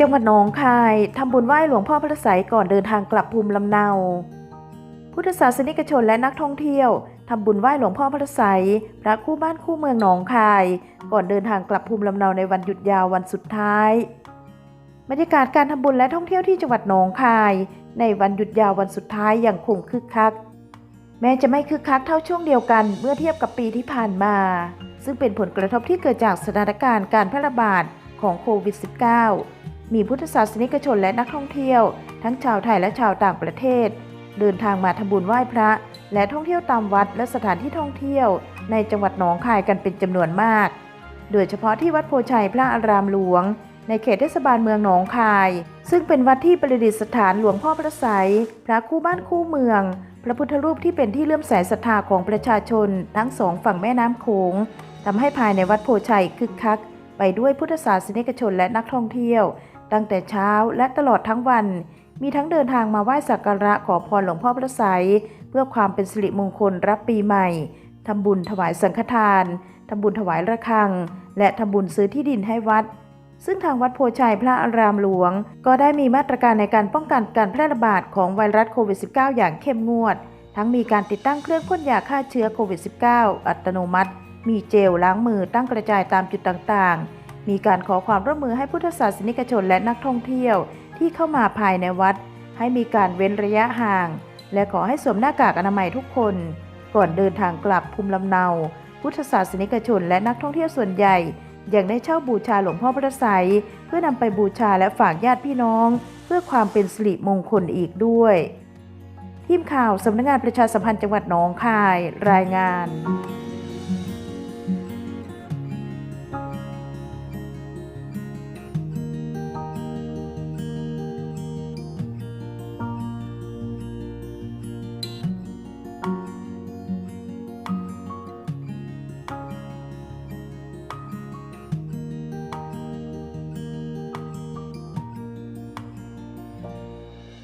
จังหวัดหนองคายทำบุญไหว้หลวงพ่อพระไสยก่อนเดินทางกลับภูมิลำเนา พุทธศาสนิกชนและนักท่องเที่ยวทำบุญไหว้หลวงพ่อพระไสยพระคู่บ้านคู่เมืองหนองคาย ก่อนเดินทางกลับภูมิลำเนาในวันหยุดยาววันสุดท้าย บรรยากาศการทำบุญและท่องเที่ยวที่จังหวัดหนองคาย ในวันหยุดยาววันสุดท้ายอย่างคงคึกคัก แม้จะไม่คึกคักเท่าช่วงเดียวกันเมื่อเทียบกับปีที่ผ่านมา ซึ่งเป็นผลกระทบที่เกิดจากสถานการณ์การแพร่ระบาดของโควิด -19 มีพุทธศาสนิกชนและนักท่องเที่ยว ทั้งชาวไทยและชาวต่างประเทศ เดินทางมาทำบุญไหว้พระ และท่องเที่ยวตามวัดและสถานที่ท่องเที่ยว ในจังหวัดหนองคายกันเป็นจำนวนมาก โดยเฉพาะที่วัดโพชัยพระอารามหลวง ในเขตเทศบาลเมืองหนองคาย ซึ่งเป็นวัดที่ประดิษฐานหลวงพ่อพระไสยพระคู่บ้านคู่เมือง พระพุทธรูปที่เป็นที่เลื่อมใสศรัทธาของประชาชน ทั้งสองฝั่งแม่น้ำโขงทำให้ภายในวัดโพชัยคึกคัก ไปด้วยพุทธศาสนิกชนและนักท่องเที่ยว ตั้งแต่เช้าและตลอดทั้งวัน มีทั้งเดินทางมาไหว้สักการะขอพรหลวงพ่อพระไสยเพื่อความเป็นสิริมงคลรับปีใหม่ทำบุญถวายสังฆทานทำบุญถวายระฆัง และทำบุญซื้อที่ดินให้วัด ซึ่งทางวัดโพชัยพระอารามหลวง ก็ได้มีมาตรการในการป้องกันการแพร่ระบาดของไวรัสโควิด -19 อย่างเข้มงวด ทั้งมีการติดตั้งเครื่องพ่นยาฆ่าเชื้อโควิด -19 อัตโนมัติ มีเจลล้างมือตั้งกระจายตามจุดต่างๆ มีการขอความร่วมมือให้พุทธศาสนิกชนและนักท่องเที่ยวที่เข้ามาภายในวัด ให้มีการเว้นระยะห่าง และขอให้สวมหน้ากากอนามัยทุกคน ก่อนเดินทางกลับภูมิลำเนา พุทธศาสนิกชนและนักท่องเที่ยวส่วนใหญ่ยังได้เช่าบูชาหลวงพ่อพระไสยเพื่อนำไปบูชาและฝากญาติพี่น้อง เพื่อความเป็นสิริมงคลอีกด้วย ทีมข่าวสำนักงานประชาสัมพันธ์จังหวัดหนองคายรายงาน